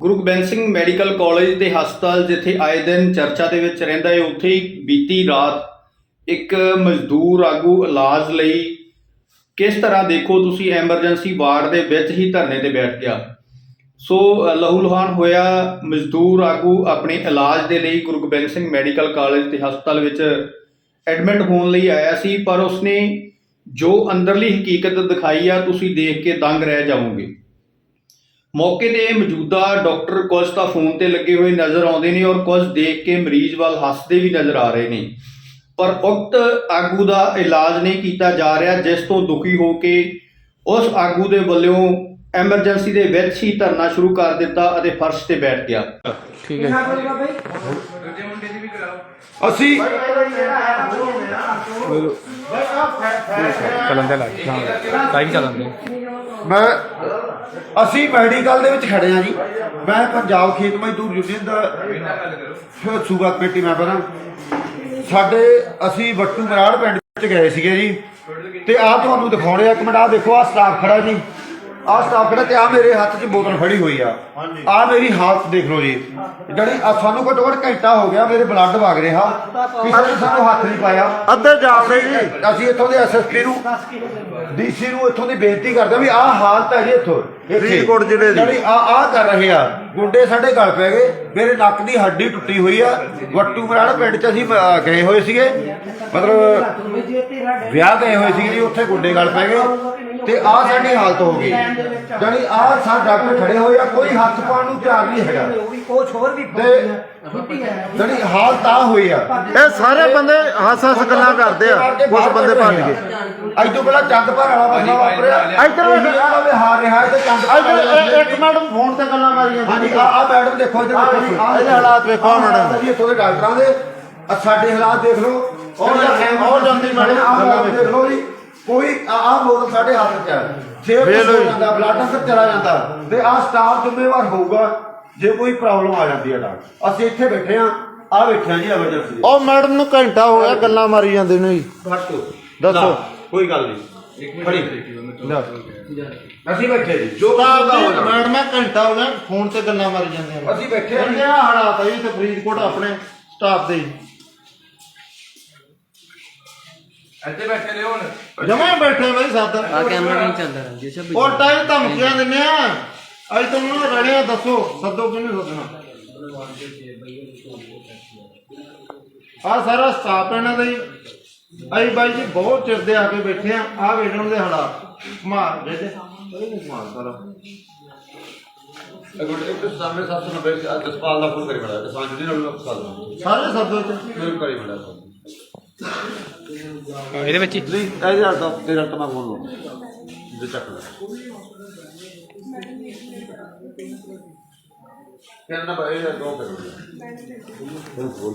ਗੁਰੂ Gobind Singh medical college ਤੇ ਹਸਪਤਾਲ ਜਿੱਥੇ ਆਏ ਦਿਨ ਚਰਚਾ ਦੇ ਵਿੱਚ ਰਹਿੰਦਾ ਹੈ ਉੱਥੇ ਹੀ ਬੀਤੀ ਰਾਤ ਇੱਕ ਮਜ਼ਦੂਰ ਆਗੂ ਇਲਾਜ ਲਈ ਕਿਸ ਤਰ੍ਹਾਂ ਦੇਖੋ ਤੁਸੀਂ ਐਮਰਜੈਂਸੀ ਵਾਰਡ ਦੇ ਵਿੱਚ ਹੀ ਧਰਨੇ ਤੇ ਬੈਠ ਗਿਆ। ਸੋ ਅ, ਲਹੂ ਲੁਹਾਨ ਹੋਇਆ ਮਜ਼ਦੂਰ ਆਗੂ ਆਪਣੇ ਇਲਾਜ ਦੇ ਲਈ ਗੁਰੂ ਗੋਬਿੰਦ ਸਿੰਘ ਮੈਡੀਕਲ ਕਾਲਜ ਤੇ ਹਸਪਤਾਲ ਵਿੱਚ ਐਡਮਿਟ ਹੋਣ ਲਈ ਆਇਆ ਸੀ ਪਰ ਉਸਨੇ ਜੋ ਅੰਦਰਲੀ ਹਕੀਕਤ ਦਿਖਾਈ ਆ ਤੁਸੀਂ ਦੇਖ ਕੇ ਦੰਗ ਰਹਿ ਜਾਓਗੇ ਮੌਕੇ ਤੇ ਮੌਜੂਦਾ ਡਾਕਟਰ ਕੁਝ ਤਾਂ ਫੋਨ ਤੇ ਲੱਗੇ ਹੋਏ ਨਜ਼ਰ ਆਉਂਦੇ ਨੇ ਔਰ ਕੁਝ ਦੇਖ ਕੇ ਮਰੀਜ਼ ਵੱਲ ਹੱਸਦੇ ਵੀ ਨਜ਼ਰ ਆ ਰਹੇ ਨੇ। ਪਰ ਉਕਤ ਆਗੂ ਦਾ ਇਲਾਜ ਨਹੀਂ ਕੀਤਾ ਜਾ ਰਿਹਾ ਜਿਸ ਤੋਂ ਦੁਖੀ ਹੋ ਕੇ ਉਸ ਆਗੂ ਦੇ ਵੱਲੋਂ ਐਮਰਜੈਂਸੀ ਦੇ ਵਿੱਚ ਹੀ ਧਰਨਾ ਸ਼ੁਰੂ ਕਰ ਦਿੱਤਾ ਅਤੇ ਫਰਸ਼ ਤੇ ਬੈਠ ਗਿਆ। ਠੀਕ ਹੈ। ਅਸੀਂ ਚੱਲਣ ਦੇ ਲੱਗ ਹਾਂ ਲਾਈਵ ਚੱਲਣ ਦੇ। ਮੈਂ ਅਸੀਂ ਮੈਡੀਕਲ ਦੇ ਵਿੱਚ ਖੜੇ ਆ ਜੀ। ਮੈਂ ਪੰਜਾਬ ਖੇਤ ਮਜ਼ਦੂਰ ਯੂਨੀਅਨ ਦਾ ਸੂਬਾ ਕਮੇਟੀ ਮੈਂਬਰ ਹਾਂ। ਸਾਡੇ ਅਸੀਂ ਵੱਟੂ ਮਰਾੜ ਪਿੰਡ ਵਿੱਚ ਗਏ ਸੀਗੇ ਜੀ। ਤੇ ਆਹ ਤੁਹਾਨੂੰ ਦਿਖਾਉਣੇ ਆ ਇੱਕ ਮਿੰਟ, ਆਹ ਦੇਖੋ, ਆਹ ਸਟਾਫ ਖੜਾ ਜੀ। ਆਹ ਸਟਾਫ ਖੜਾ ਤੇ ਆਹ ਮੇਰੇ ਹੱਥ 'ਚ ਬੋਤਲ ਫੜੀ ਹੋਈ ਆ। ਆਹ ਮੇਰੀ ਹਾਲਤ ਦੇਖ ਲਓ ਜੀ। ਜਿਹੜੀ ਆਹ ਸਾਨੂੰ ਘੱਟੋ ਘੱਟ ਘੰਟਾ ਹੋ ਗਿਆ ਮੇਰੇ ਬਲੱਡ ਵਗ ਰਿਹਾ। ਕਿਸੇ ਨੇ ਸਾਨੂੰ ਹੱਥ ਨਹੀਂ ਪਾਇਆ। ਅੱਧੇ ਜਾਫਰੇ ਜੀ। ਅਸੀਂ ਇੱਥੋਂ ਦੇ ਐਸਐਸਪੀ ਨੂੰ ਡੀਸੀ ਨੂੰ ਇੱਥੋਂ ਦੀ ਬੇਨਤੀ ਕਰਦੇ ਹਾਂ ਵੀ ਆਹ ਹਾਲਤ ਹੈ ਜੀ ਇੱਥੋਂ। ਫਰੀਦਕੋਟ ਜ਼ਿਲ੍ਹੇ ਦੀ। ਜਿਹੜੀ ਆ ਆ ਕਰ ਰਹੇ ਆ। ਗੁੰਡੇ ਸਾਡੇ ਗਲ ਪੈ ਗਏ। ਮੇਰੇ ਨੱਕ ਦੀ ਹੱਡੀ ਟੁੱਟੀ ਹੋਈ ਆ। ਵੱਟੂ ਮਰਾੜ ਪਿੰਡ ਚ ਅਸੀਂ ਗਏ ਹੋਏ ਸੀਗੇ। ਮਤਲਬ ਵਿਆਹ ਗਏ ਹੋਏ ਸੀਗੇ ਜੀ ਉੱਥੇ ਗੁੰਡੇ ਗਲ ਪੈ ਗਏ। ਤੇ ਆ ਸਾਡੀ ਹਾਲਤ ਹੋ ਗਈ। ਜਾਨੀ ਆ ਸਾ ਡਾਕਟਰ ਖੜੇ ਹੋਏ ਆ ਕੋਈ ਹੱਥ ਪਾਉਣ ਨੂੰ ਤਿਆਰ ਨਹੀਂ ਹੈਗਾ। ਕੁਛ ਹੋਰ ਵੀ ਜਿਹੜੀ ਹਾਲਤ ਆ ਹੋਈ ਆ। ਇਹ ਸਾਰੇ ਬੰਦੇ ਹੱਸ ਹੱਸ ਗੱਲਾਂ ਕਰਦੇ ਆ ਕੁਝ ਬੰਦੇ ਭੱਜ ਗਏ। ਅੱਜ ਤੋਂ ਪਹਿਲਾਂ ਚੰਦ ਭਰ ਵਾਲਾ ਮਸਲਾ ਵਾਪਰਿਆ। ਇੱਧਰ ਦਾ ਵਿਹਾਰ ਰਿਹਾ ਤੇ ਚੰਦ ਭਰ ਇੱਧਰ ਵਾਲਾ ਇਹ- ਇੱਕ ਮੈਡਮ ਫੋਨ ਤੇ ਗੱਲਾਂ ਮਾਰੀ ਜਾਂਦੀ ਹਾਂਜੀ ਆ ਆ ਮੈਡਮ ਦੇਖੋ ਇੱਧਰ ਇਹਦੇ ਹਾਲਾਤ ਵੇਖੋ ਮੈਡਮ। ਇੱਥੋਂ ਦੇ ਡਾਕਟਰਾਂ ਦੇ। ਆ ਸਾਡੇ ਹਾਲਾਤ ਦੇਖ ਲਓ। ਉਹ ਜਾਂਦੀ ਮੈਡਮ, ਦੇਖ ਲਓ ਜੀ। ਕੋਈ ਆ ਆਹ ਬੋਤਲ ਸਾਡੇ ਹੱਥ 'ਚ ਹੈ ਸੇਵ ਵੇਖ ਲਓ ਜੀ। ਜਾਂਦਾ ਬਲੱਡ ਅੰਦਰ ਚਲਾ ਜਾਂਦਾ। ਤੇ ਆਹ ਸਟਾਫ ਜ਼ਿੰਮੇਵਾਰ ਹੋਊਗਾ ਜੇ ਕੋਈ ਪ੍ਰੋਬਲਮ ਆ ਜਾਂਦੀ ਹੈ ਡਾਕਟਰ ਅਸੀਂ ਇੱਥੇ ਬੈਠੇ ਆ ਆ ਬੈਠੇ ਆ ਜੀ ਐਮਰਜੈਂਸੀ ਦੇ। ਉਹ ਮੈਡਮ ਨੂੰ ਘੰਟਾ ਹੋ ਗਿਆ ਗੱਲਾਂ ਮਾਰੀ ਜਾਂਦੇ ਨੂੰ ਜੀ। ਘੱਟੋ ਦੱਸੋ। ਕੋਈ ਗੱਲ ਨਹੀਂ। ਅਸੀਂ ਬੈਠੇ ਜੀ। ਜੋ ਸਟਾਫ ਦਾ ਹੋ ਜਾਣਾ। ਮੈਡਮ ਮੈਂ ਘੰਟਾ ਹੋ ਗਿਆ ਫੋਨ ਤੇ ਗੱਲਾਂ ਮਾਰੀ ਜਾਂਦੇ ਆ। ਅਸੀਂ ਬੈਠੇ ਆ ਜੀ। ਆ ਹਾਲਾਤ ਆ ਜੀ ਤੇ ਫਰੀਦਕੋਟ ਆਪਣੇ ਸਟਾਫ ਦੇ। ਇੱਥੇ ਬੈਠੇ ਰਹੋ ਹੁਣ। ਜਮਾ ਬੈਠੇ ਬਈ ਸਾਥ ਆ ਕੈਮਰਾ ਨਹੀਂ ਚੱਲਦਾ ਰੰਜੀ ਸਭ ਉਹ ਟਾਈਮ ਧਮਕੀਆਂ ਦਿੰਦੇ ਆ। ਅੱਜ ਤੁਹਾਨੂੰ ਰੜਿਆ ਦੱਸੋ ਸੱਦੋ ਕਿਹਨੂੰ ਸੱਦਣਾ? ਆ ਸਾਰਾ ਸਟਾਫ ਇਹਨਾਂ ਦਾ ਹੀ। ਅਸੀਂ ਬਾਈ ਜੀ ਬਹੁਤ ਚਿਰ ਦੇ ਆ ਕੇ ਬੈਠੇ ਆ। ਆ ਵੇਖਣ ਦੇ ਹਾਲਾਤ। ਮਾਰ ਦੇ ਦੇ। ਮਾਰ ਸਾਰਾ। ਅਗਰ ਇੱਕ ਸਾਹਮਣੇ 790 ਜਸਪਾਲ ਦਾ ਫੋਨ ਕਰੀ ਬੜਾ ਕਿਸਾਨ ਜੀ ਨਾਲ ਸਾਲ ਸਾਰੇ ਸੱਦੋ ਚ ਮੈਨੂੰ ਕਰੀ ਬੜਾ ਇਹਦੇ ਵਿੱਚ ਹੀ ਨਹੀਂ ਇਹਦੇ ਨਾਲ ਤਾਂ ਤੇਰਾ ਤਾਂ ਮੈਂ ਫੋਨ ਲਓ ਜੇ ਚੱਕ ਲੈ ਕਹਿੰਦਾ ਭਾਈ ਇਹ ਦੋ ਕਰੋ ਬੋਲ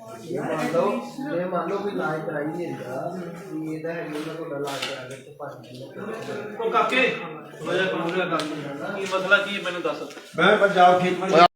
ਦਾ ਮੰਨ ਲਓ ਜੇ ਮੰਨ ਲਓ ਕੋਈ ਇਲਾਜ ਕਰਾਈ ਨਹੀਂ ਹੁੰਦਾ ਵੀ ਇਹਦਾ ਹੈ ਉਹਨਾਂ ਕੋਲ ਇਲਾਜ ਕਰਾ ਕੇ ਤੇ ਭੱਜ ਉਹ ਕਾਕੇ ਥੋੜਾ ਜਿਹਾ ਕਾਨੂੰਨ ਦਾ ਗੱਲ ਕੀ ਮਸਲਾ ਕੀ ਹੈ ਮੈਨੂੰ ਦੱਸ। ਮੈਂ ਪੰਜਾਬ ਖੇਤ